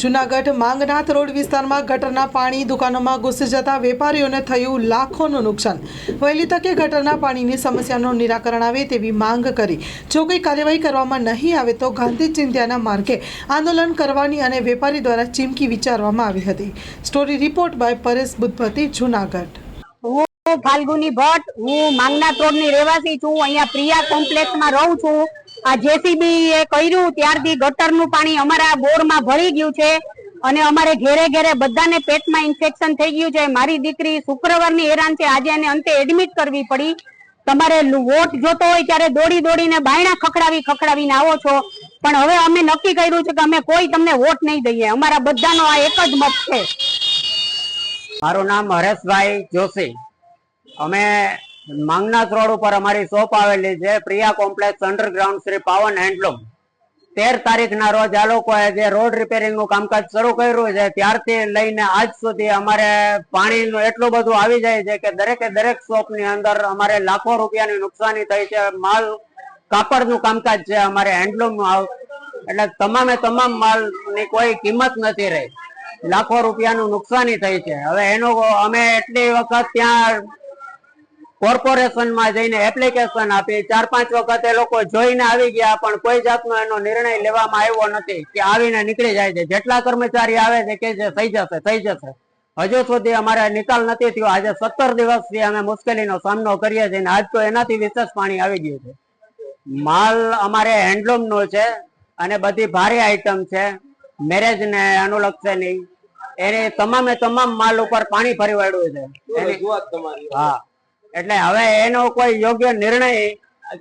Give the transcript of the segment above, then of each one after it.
Junagadh Mangnath road વિસ્તારમાં ગટરના પાણી દુકાનોમાં ઘૂસી જતા વેપારીઓને થયું લાખોનું નુકસાન. વહેલી તકે ગટરના પાણીની સમસ્યાનું નિરાકરણ આવે તેવી માંગ કરી. જો કોઈ કાર્યવાહી કરવામાં નહીં આવે તો ગાંધી ચિંત્યાના માર્ગે આંદોલન કરવાની અને વેપારી દ્વારા ચીમકી વિચારવામાં આવી હતી. Story report by Paresh Buddhapati, Junagadh. હું ફાલ્ગુની ભટ્ટ, હું માંગનાથ રોડની રહેવાસી છું. અહીંયા પ્રિયા કોમ્પ્લેક્સમાં રહું છું. આ જેસીબી એ કર્યું, ત્યારથી ગટરનું પાણી અમારા બોરમાં ભરી ગયું છે અને અમારે ઘેરે ઘેરે બધાને પેટમાં ઇન્ફેક્શન થઈ ગયું છે. મારી દીકરી શુક્રવારની હેરાન છે. આજે એને અંતે એડમિટ કરવી પડી. તમારે વોટ જોતો હોય ત્યારે દોડી દોડીને બાયણા ખખડાવી ખખડાવીને આવો છો. પણ હવે અમે નક્કી કર્યું છે કે અમે કોઈ તમને વોટ નહીં દઈએ. અમારા બધાનો આ એક જ મત છે. મારું નામ હરેશભાઈ જોશી. અમે માંગનાથ રોડ ઉપર અમારી શોપ આવેલી છે. પ્રિયા કોમ્પ્લેક્સ અંડરગ્રાઉન્ડ શ્રી પાવન હેન્ડલૂમ તેર તારીખના રોજ આ લોકોએ જે રોડ રિપેરિંગનું કામકાજ શરૂ કર્યું છે, ત્યારથી લઈને આજ સુધી અમારે પાણીનું એટલું બધું આવી જાય છે કે દરેકે દરેક શોપની અંદર અમારે લાખો રૂપિયાની નુકસાની થઈ છે. માલ કાપડનું કામકાજ છે અમારે હેન્ડલૂમ એટલે તમામે તમામ માલની કોઈ કિંમત નથી રહી. લાખો રૂપિયાનું નુકસાની થઈ છે. હવે એનો અમે એટલી વખત ત્યાં કોર્પોરેશનમાં જઈને એપ્લિકેશન આપી. ચાર પાંચ વખત એ લોકો જોઈને આવી ગયા પણ કોઈ જાતનો એનો નિર્ણય લેવામાં આવ્યો નથી કે આવીને નીકળી જાય છે. જેટલા કર્મચારી આવે છે કે છે થઈ જશે થઈ જશે. હજુ સુધી અમારે નિકાલ નથી થયો. આજે સત્તર દિવસથી અમે મુશ્કેલીનો સામનો કરીએ છીએ આજ તો એનાથી વિશેષ પાણી આવી ગયું છે. માલ અમારે હેન્ડલૂમ નો છે અને બધી ભારે આઈટમ છે. મેરેજ ને નહીં. એને તમામે તમામ માલ ઉપર પાણી ફરી વળ્યું છે. હા. એટલે હવે એનો કોઈ યોગ્ય નિર્ણય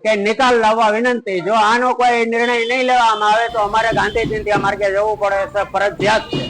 કે નિકાલ લાવવા વિનંતી. જો આનો કોઈ નિર્ણય નહીં લેવામાં આવે તો અમારે ગાંધી જયંતિ માર્ગે જવું પડે ફરજિયાત છે.